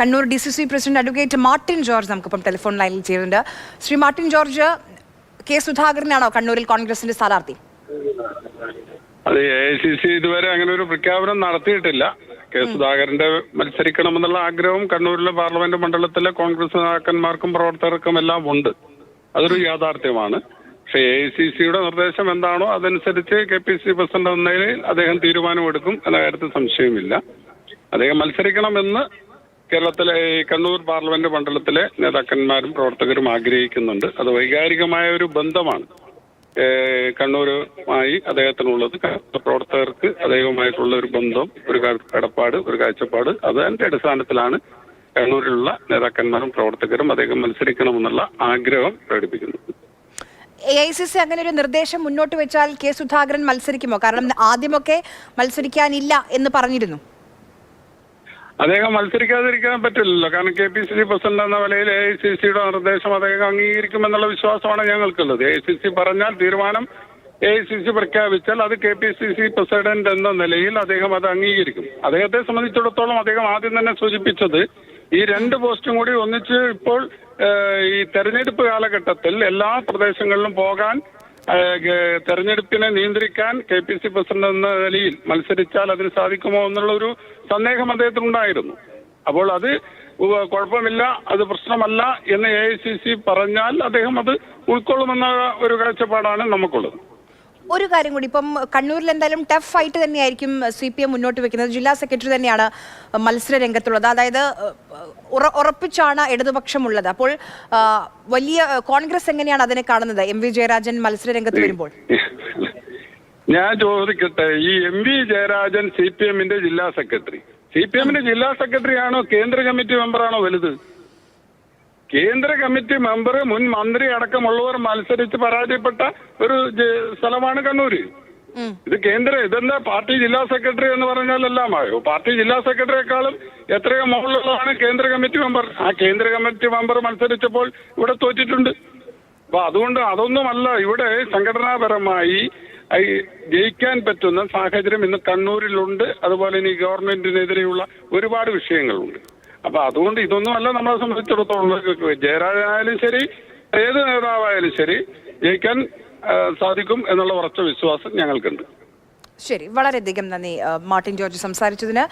Kannur D C C president advocate Martin George നമുക്കിപ്പം telephone ലൈനിൽ ചെയ്യുന്നുണ്ട് ശ്രീ മാർട്ടിൻ ജോർജ് കെ സുധാകരനാണോ കണ്ണൂരിൽ കോൺഗ്രസിന്റെ സ്ഥാനാർത്ഥി? അതെ എ ഐ സി സി ഇതുവരെ അങ്ങനെ ഒരു പ്രഖ്യാപനം നടത്തിയിട്ടില്ല. കെ സുധാകരന്റെ മത്സരിക്കണമെന്നുള്ള ആഗ്രഹം കണ്ണൂരിലെ പാർലമെന്റ് മണ്ഡലത്തിലെ കോൺഗ്രസ് നേതാക്കന്മാർക്കും പ്രവർത്തകർക്കും എല്ലാം ഉണ്ട്. അതൊരു യാഥാർത്ഥ്യമാണ്. പക്ഷേ എ ഐ സി സിയുടെ നിർദ്ദേശം എന്താണോ അതനുസരിച്ച് കെ പി സി പ്രസിഡന്റ് എന്ന നിലയിൽ അദ്ദേഹം തീരുമാനമെടുക്കും എന്ന കാര്യത്തിൽ സംശയമില്ല. അദ്ദേഹം മത്സരിക്കണമെന്ന് കേരളത്തിലെ കണ്ണൂർ പാർലമെന്റ് മണ്ഡലത്തിലെ നേതാക്കന്മാരും പ്രവർത്തകരും ആഗ്രഹിക്കുന്നുണ്ട്. അത് വൈകാരികമായ ഒരു ബന്ധമാണ്. കണ്ണൂരുമായി അദ്ദേഹത്തിനുള്ളത്. പ്രവർത്തകർക്ക് അദ്ദേഹവുമായിട്ടുള്ള ഒരു ബന്ധം ഒരു കടപ്പാട് ഒരു കാഴ്ചപ്പാട് അതിന്റെ അടിസ്ഥാനത്തിലാണ് കണ്ണൂരിലുള്ള നേതാക്കന്മാരും പ്രവർത്തകരും അദ്ദേഹം മത്സരിക്കണമെന്നുള്ള ആഗ്രഹം പ്രകടിപ്പിക്കുന്നത്. എ ഐ സി സി അങ്ങനെ ഒരു നിർദ്ദേശം മുന്നോട്ട് വെച്ചാൽ കെ സുധാകരൻ മത്സരിക്കുമോ? കാരണം ആദ്യമൊക്കെ മത്സരിക്കാനില്ല എന്ന് പറഞ്ഞിരുന്നു. അദ്ദേഹം മത്സരിക്കാതിരിക്കാൻ പറ്റില്ലല്ലോ. കാരണം K P C C president എന്ന നിലയിൽ എ ഐ സി സിയുടെ നിർദ്ദേശം അദ്ദേഹം അംഗീകരിക്കുമെന്നുള്ള വിശ്വാസമാണ് ഞങ്ങൾക്കുള്ളത്. എ ഐ സി സി പറഞ്ഞാൽ തീരുമാനം എ ഐ സി സി പ്രഖ്യാപിച്ചാൽ അത് K P C C president എന്ന നിലയിൽ അദ്ദേഹം അത് അംഗീകരിക്കും. അദ്ദേഹത്തെ സംബന്ധിച്ചിടത്തോളം അദ്ദേഹം ആദ്യം തന്നെ സൂചിപ്പിച്ചത് ഈ രണ്ട് പോസ്റ്റും കൂടി ഒന്നിച്ച് ഇപ്പോൾ ഈ തെരഞ്ഞെടുപ്പ് കാലഘട്ടത്തിൽ എല്ലാ പ്രദേശങ്ങളിലും പോകാൻ തെരഞ്ഞെടുപ്പിനെ നിയന്ത്രിക്കാൻ കെ പി സി പ്രസിഡന്റ് എന്ന നിലയിൽ മത്സരിച്ചാൽ അതിന് സാധിക്കുമോ എന്നുള്ള ഒരു സന്ദേഹം അദ്ദേഹത്തിനുണ്ടായിരുന്നു. അപ്പോൾ അത് കുഴപ്പമില്ല അത് പ്രശ്നമല്ല എന്ന് എ ഐ സി സി പറഞ്ഞാൽ അദ്ദേഹം അത് ഉൾക്കൊള്ളുമെന്ന ഒരു കാഴ്ചപ്പാടാണ് നമുക്കുള്ളത്. ഒരു കാര്യം കൂടി. ഇപ്പം കണ്ണൂരിൽ എന്തായാലും ടഫ് ഫൈറ്റ് തന്നെയായിരിക്കും സി പി എം മുന്നോട്ട് വെക്കുന്നത്. ജില്ലാ സെക്രട്ടറി തന്നെയാണ് മത്സര രംഗത്തുള്ളത് അതായത് ഉറ- ഉറപ്പിച്ചാണ് ഇടതുപക്ഷമുള്ളത്. അപ്പോൾ വലിയ കോൺഗ്രസ് എങ്ങനെയാണ് അതിനെ കാണുന്നത്? എം വി ജയരാജൻ മത്സര രംഗത്ത് വരുമ്പോൾ. ഞാൻ ചോദിക്കട്ടെ ഈ M V Jayarajan C P എമ്മിന്റെ ജില്ലാ സെക്രട്ടറി സി പി എമ്മിന്റെ ജില്ലാ സെക്രട്ടറി ആണോ കേന്ദ്ര കമ്മിറ്റി മെമ്പറാണോ വലുത്? കേന്ദ്ര കമ്മിറ്റി മെമ്പർ മുൻ മന്ത്രി അടക്കമുള്ളവർ മത്സരിച്ച് പരാജയപ്പെട്ട ഒരു സ്ഥലമാണ് കണ്ണൂര്. ഇത് കേന്ദ്ര ഇതെന്താ പാർട്ടി ജില്ലാ സെക്രട്ടറി എന്ന് പറഞ്ഞാലെല്ലാം ആയോ? പാർട്ടി ജില്ലാ സെക്രട്ടറിയെക്കാളും എത്രയോ മുകളിലുള്ളതാണ് കേന്ദ്ര കമ്മിറ്റി മെമ്പർ. ആ കേന്ദ്ര കമ്മിറ്റി മെമ്പർ മത്സരിച്ചപ്പോൾ ഇവിടെ തോറ്റിട്ടുണ്ട്. അപ്പൊ അതുകൊണ്ട് അതൊന്നുമല്ല ഇവിടെ സംഘടനാപരമായി ജയിക്കാൻ പറ്റുന്ന സാഹചര്യം ഇന്ന് കണ്ണൂരിലുണ്ട്. അതുപോലെ ഇനി ഗവൺമെന്റിനെതിരെയുള്ള ഒരുപാട് വിഷയങ്ങളുണ്ട്. അപ്പൊ അതുകൊണ്ട് ഇതൊന്നും അല്ല നമ്മളെ സംബന്ധിച്ചിടത്തോളം ജയരാജനായാലും ശരി ഏത് നേതാവായാലും ശരി ജയിക്കാൻ സാധിക്കും എന്നുള്ള ഉറച്ച വിശ്വാസം ഞങ്ങൾക്കുണ്ട്. ശരി വളരെയധികം നന്ദി മാർട്ടിൻ ജോർജ് സംസാരിച്ചതിന്.